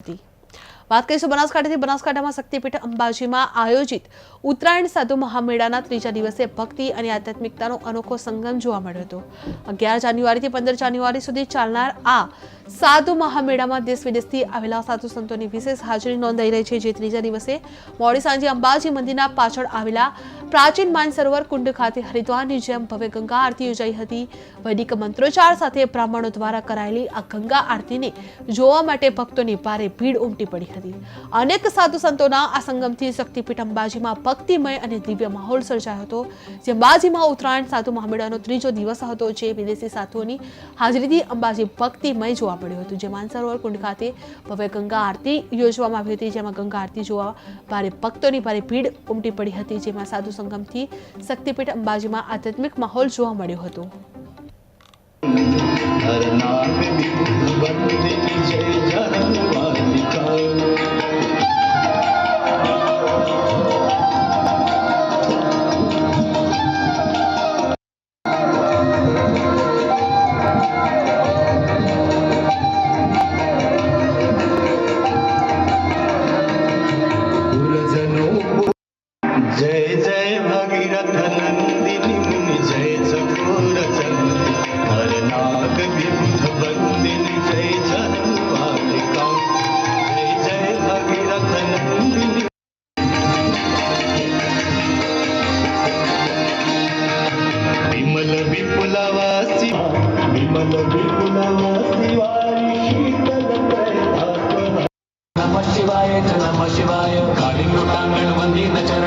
હતી વાત કરીશું બનાસકાંઠાથી. બનાસકાંઠામાં શક્તિપીઠ અંબાજીમાં આયોજિત ઉત્તરાયણ સાધુ મહામેળાના ત્રીજા દિવસે ભક્તિ અને આધ્યાત્મિકતાનો અનોખો સંગમ જોવા મળ્યો હતો. અગિયાર જાન્યુઆરીથી પંદર જાન્યુઆરી સુધી ચાલનાર આ સાધુ મહામેળામાં દેશ વિદેશથી આવેલા સાધુ સંતોની વિશેષ હાજરી નોંધાઈ રહી છે. જે ત્રીજા દિવસે મોડી સાંજે અંબાજી મંદિરના પાછળ આવેલા પ્રાચીન માનસરોવર કુંડ ખાતે હરિદ્વારની જેમ ભવ્ય ગંગા આરતી યોજાઈ હતી. વૈદિક મંત્રોચ્ચાર સાથે બ્રાહ્મણો દ્વારા કરાયેલી આ ગંગા આરતીને જોવા માટે ભક્તોની ભારે ભીડ ઉમટી પડી હતી. અનેક સાધુ સંતોના આ સંગમથી શક્તિપીઠ અંબાજીમાં ભક્તિમય અને દિવ્ય માહોલ સર્જાયો હતો, જે અંબાજીમાં ઉત્તરાયણ સાધુ મહામેળાનો ત્રીજો દિવસ હતો, જે વિદેશી સાધુઓની હાજરીથી અંબાજી ભક્તિમય જોવા મળ્યું હતું. જે માનસરોવર કુંડ ખાતે ભવ્ય ગંગા આરતી યોજવામાં આવી હતી, જેમાં ગંગા આરતી જોવા ભારે ભક્તોની ભારે ભીડ ઉમટી પડી હતી, જેમાં સાધુ સંગમથી શક્તિપીઠ અંબાજીમાં આધ્યાત્મિક માહોલ જોવા મળ્યો હતો. शिवाय च नमः शिवाय कालिंग लोटांगण वंदीन चरण